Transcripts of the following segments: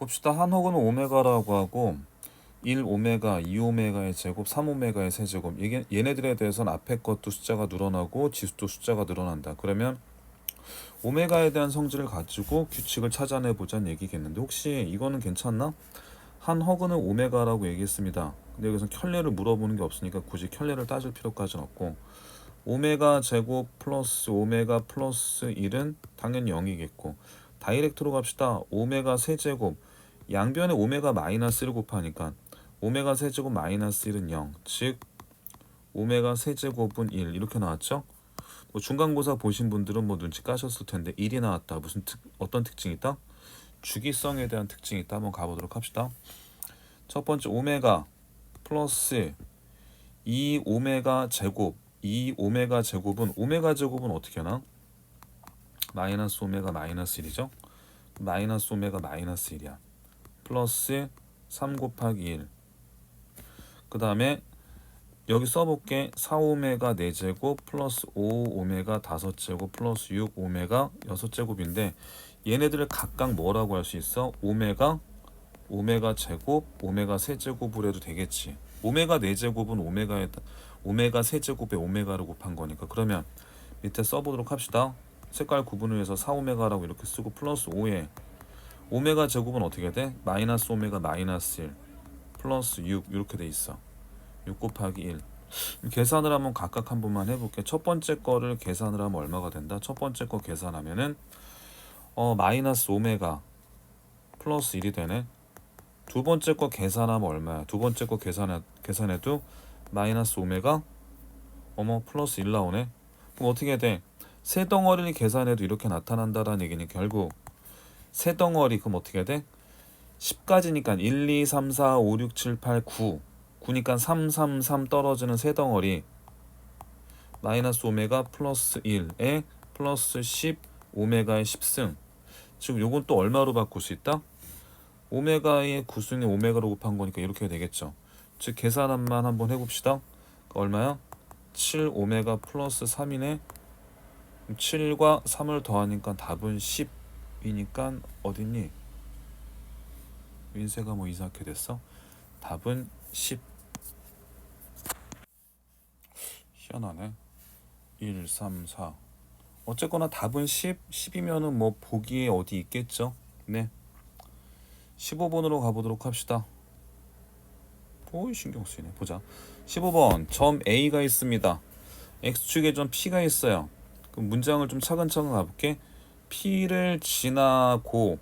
봅시다. 한 혹은 오메가라고 하고 1 오메가, 2 오메가의 제곱, 3 오메가의 세제곱. 이게 얘네들에 대해서는 앞에 것도 숫자가 늘어나고 지수도 숫자가 늘어난다. 그러면 오메가에 대한 성질을 가지고 규칙을 찾아내 보자는 얘기겠는데 혹시 이거는 괜찮나? 한 허그는 오메가라고 얘기했습니다. 근데 여기서 켤레를 물어보는 게 없으니까 굳이 켤레를 따질 필요까지는 없고 오메가 제곱 플러스 오메가 플러스 1은 당연히 0이겠고 다이렉트로 갑시다. 오메가 세제곱 양변에 오메가 마이너스 1 곱하니까 오메가 세제곱 마이너스 1은 0. 즉 오메가 세제곱은 1 이렇게 나왔죠? 뭐 중간고사 보신 분들은 뭐 눈치 까셨을 텐데 1이 나왔다. 무슨 특, 어떤 특징이 있다? 주기성에 대한 특징이 있다. 한번 가보도록 합시다. 첫 번째 오메가 플러스 2 오메가 제곱 2 오메가 제곱은 오메가 제곱은 어떻게 하나? 마이너스 오메가 마이너스 1이죠. 마이너스 오메가 마이너스 1이야. 플러스 3 곱하기 1. 그 다음에 여기 써볼게 4 오메가 4제곱 플러스 5 오메가 5제곱 플러스 6 오메가 6제곱인데 얘네들을 각각 뭐라고 할 수 있어? 오메가 오메가 제곱 오메가 세제곱을 해도 되겠지. 오메가 4제곱은 오메가에 오메가 세제곱에 오메가를 곱한 거니까 그러면 밑에 써보도록 합시다. 색깔 구분을 해서 4 오메가라고 이렇게 쓰고 플러스 5에 오메가 제곱은 어떻게 돼? 마이너스 오메가 마이너스 1 플러스 6 이렇게 돼 있어. 6 곱하기 1 계산을 한번 각각 한 번만 해볼게. 첫 번째 거를 계산을 하면 얼마가 된다? 첫 번째 거 계산하면은 어 마이너스 오메가 플러스 1이 되네. 두 번째 거 계산하면 얼마야? 두 번째 거 계산해 계산해도 마이너스 오메가 어머 플러스 1 나오네. 그럼 어떻게 돼? 세 덩어리를 계산해도 이렇게 나타난다라는 얘기니 결국 세 덩어리 그럼 어떻게 돼? 10까지니까 1, 2, 3, 4, 5, 6, 7, 8, 9 9니까 3, 3, 3 떨어지는 세 덩어리 마이너스 오메가 플러스 1에 플러스 10 오메가의 10승 지금 요건 또 얼마로 바꿀 수 있다? 오메가의 9승에 오메가로 곱한 거니까 이렇게 되겠죠 즉 계산만 한번 해봅시다 얼마야? 7 오메가 플러스 3이네 7과 3을 더하니까 답은 10 이니까 어딨니? 민세가 뭐 이상하게 됐어? 답은 10 희한하네. 1, 3, 4 어쨌거나 답은 10 10이면은 뭐 보기에 어디 있겠죠? 네. 15번으로 가보도록 합시다. 오이 신경 쓰이네. 보자. 15번. 점 A가 있습니다. X축에 점 P가 있어요. 그럼 문장을 좀 차근차근 가볼게 P를 지나고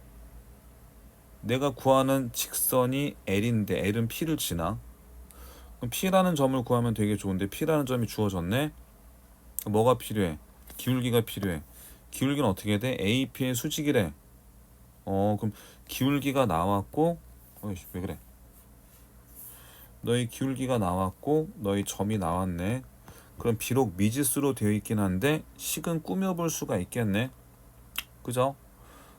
내가 구하는 직선이 L인데 L은 P를 지나? 그럼 P라는 점을 구하면 되게 좋은데 P라는 점이 주어졌네? 뭐가 필요해? 기울기가 필요해. 기울기는 어떻게 돼? AP의 수직이래. 어 그럼 기울기가 나왔고 어이씨 왜 그래? 너희 기울기가 나왔고 너희 점이 나왔네. 그럼 비록 미지수로 되어 있긴 한데 식은 꾸며볼 수가 있겠네 그죠?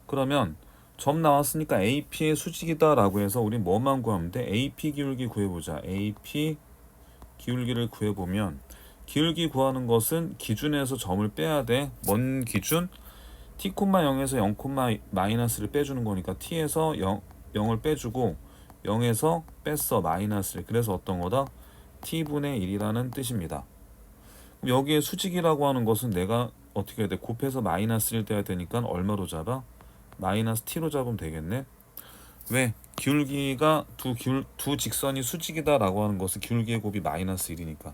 그러면 점 나왔으니까 AP의 수직이다라고 해서 우리 뭐만 구하면 돼? AP 기울기 구해보자. AP 기울기를 구해보면 기울기 구하는 것은 기준에서 점을 빼야 돼뭔 기준? T, 0에서 0, 마이너스를 빼주는 거니까 t에서 0, 0을 빼주고 0에서 뺐어 마이너스를. 그래서 어떤 거다? T분의 1이라는 뜻입니다. 여기에 수직이라고 하는 것은 내가 어떻게 해야 돼? 곱해서 마이너스를 떼야 되니까 얼마로 잡아? 마이너스 t로 잡으면 되겠네. 왜? 기울기가 두 기울 두 직선이 수직이다라고 하는 것은 기울기의 곱이 마이너스 1이니까.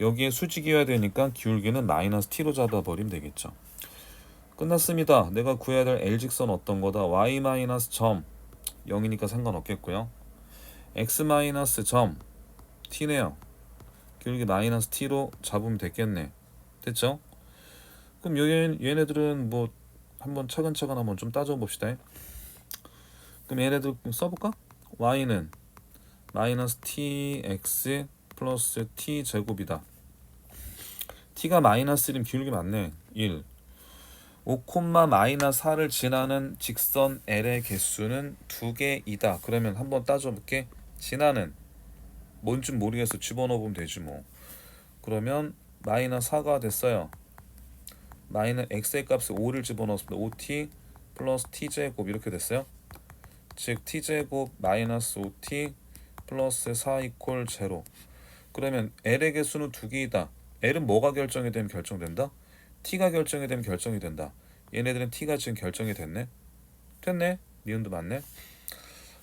여기에 수직이어야 되니까 기울기는 마이너스 t로 잡아버리면 되겠죠. 끝났습니다. 내가 구해야 될 L직선 어떤 거다? Y 마이너스 점. 0이니까 상관없겠고요. x 마이너스 점. t네요. 기울기 마이너스 t로 잡으면 됐겠네. 됐죠? 그럼 얘, 얘네들은 뭐 한번 차근차근 한번 좀 따져 봅시다. 그럼 얘네들 써볼까? y는 마이너스 tx 플러스 t 제곱이다. t가 마이너스 1이면 기울기 맞네. 1 5, 마이너스 4를 지나는 직선 L의 개수는 두 개이다. 그러면 한번 따져볼게. 지나는 뭔지 모르겠어. 집어넣으면 되지 뭐. 그러면 마이너스 4가 됐어요. 마이너스 x의 값을 5를 집어넣었습니다. 5t 플러스 t제곱 이렇게 됐어요. 즉 t제곱 마이너스 5t 플러스 4 이퀄 제로 그러면 l의 개수는 두 개이다 l은 뭐가 결정이 되면 결정된다? t가 결정이 되면 결정이 된다 얘네들은 t가 지금 결정이 됐네 됐네 니은도 맞네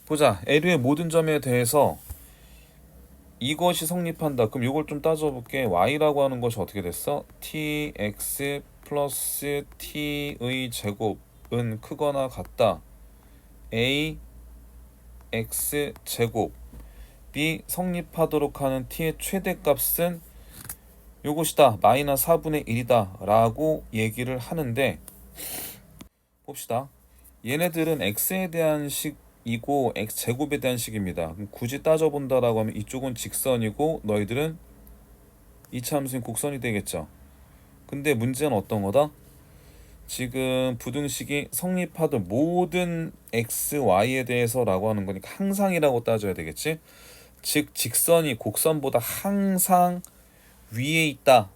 보자 LU의 모든 점에 대해서 이것이 성립한다. 그럼 이걸 좀 따져볼게. y라고 하는 것이 어떻게 됐어? tx 플러스 t의 제곱은 크거나 같다. a x 제곱이 성립하도록 하는 t의 최대값은 요것이다. 마이너스 4분의 1이다. 라고 얘기를 하는데 봅시다. 얘네들은 x에 대한 식 이고 x 제곱에 대한 식입니다 굳이 따져본다라고 하면 이쪽은 직선이고 너희들은 이차 함수인 곡선이 되겠죠 근데 문제는 어떤 거다? 지금 부등식이 성립하던 모든 x, y에 대해서라고 하는 거니까 항상이라고 따져야 되겠지? 즉 직선이 곡선보다 항상 위에 있다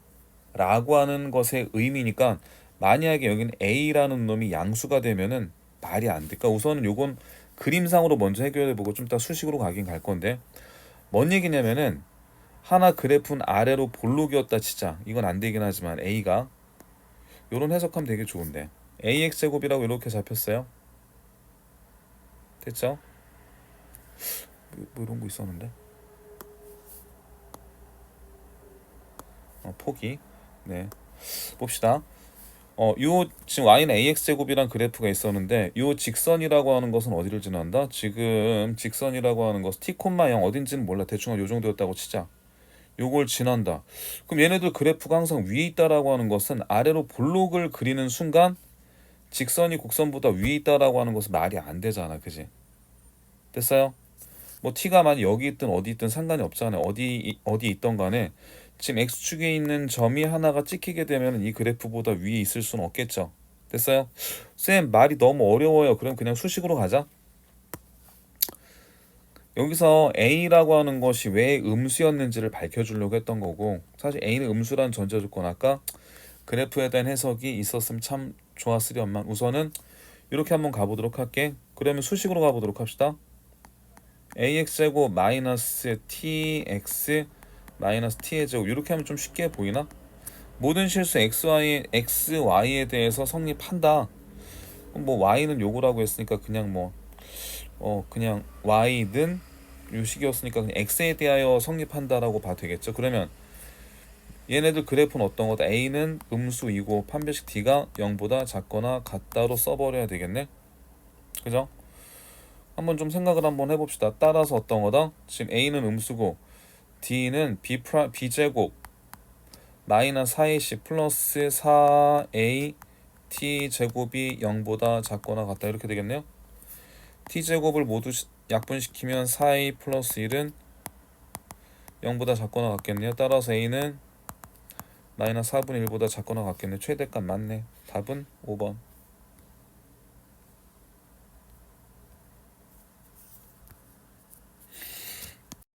라고 하는 것의 의미니까 만약에 여기는 a라는 놈이 양수가 되면은 말이 안 돼. 그러니까 우선은 요건 그림상으로 먼저 해결해 보고 좀 이따 수식으로 가긴 갈 건데 뭔 얘기냐면은 하나 그래프는 아래로 볼록이었다 치자. 이건 안 되긴 하지만 a가 요런 해석하면 되게 좋은데 ax 제곱이라고 이렇게 잡혔어요. 됐죠? 뭐, 뭐 이런 거 있었는데 어, 포기 네 봅시다 어, 요 지금 y는 ax 제곱이란 그래프가 있었는데 요 직선이라고 하는 것은 어디를 지난다? 지금 직선이라고 하는 것은 t, 0 어딘지는 몰라 대충 요 정도였다고 치자 요걸 지난다. 그럼 얘네들 그래프가 항상 위에 있다라고 하는 것은 아래로 볼록을 그리는 순간 직선이 곡선보다 위에 있다라고 하는 것은 말이 안 되잖아. 그지? 됐어요? 뭐 t가 만약 여기 있든 어디 있든 상관이 없잖아요. 어디 어디 있던 간에 지금 x축에 있는 점이 하나가 찍히게 되면 이 그래프보다 위에 있을 수는 없겠죠. 됐어요? 쌤 말이 너무 어려워요. 그럼 그냥 수식으로 가자. 여기서 a라고 하는 것이 왜 음수였는지를 밝혀주려고 했던 거고 사실 a는 음수란 전제 조건 아까 그래프에 대한 해석이 있었으면 참 좋았으련만 우선은 이렇게 한번 가보도록 할게 그러면 수식으로 가보도록 합시다 ax 제곱 마이너스 tx 마이너스 t의 제곱 이렇게 하면 좀 쉽게 보이나? 모든 실수 xy, xy에 대해서 성립한다 뭐 y는 요거라고 했으니까 그냥 뭐 어 그냥 y는 요 식이었으니까 그냥 x에 대하여 성립한다라고 봐도 되겠죠. 그러면 얘네들 그래프는 어떤 거다? a는 음수이고 판별식 d가 0보다 작거나 같다로 써버려야 되겠네. 그죠? 한번 좀 생각을 한번 해봅시다. 따라서 어떤 거다? 지금 a는 음수고 d는 b 프라 b제곱 마이너스 4ac 플러스 4a t 제곱이 0보다 작거나 같다 이렇게 되겠네요. t제곱을 모두 시- 약분시키면 4a 플러스 1은 0보다 작거나 같겠네요. 따라서 a는 마이너스 4분의 1보다 작거나 같겠네. 최대값 맞네. 답은 5번.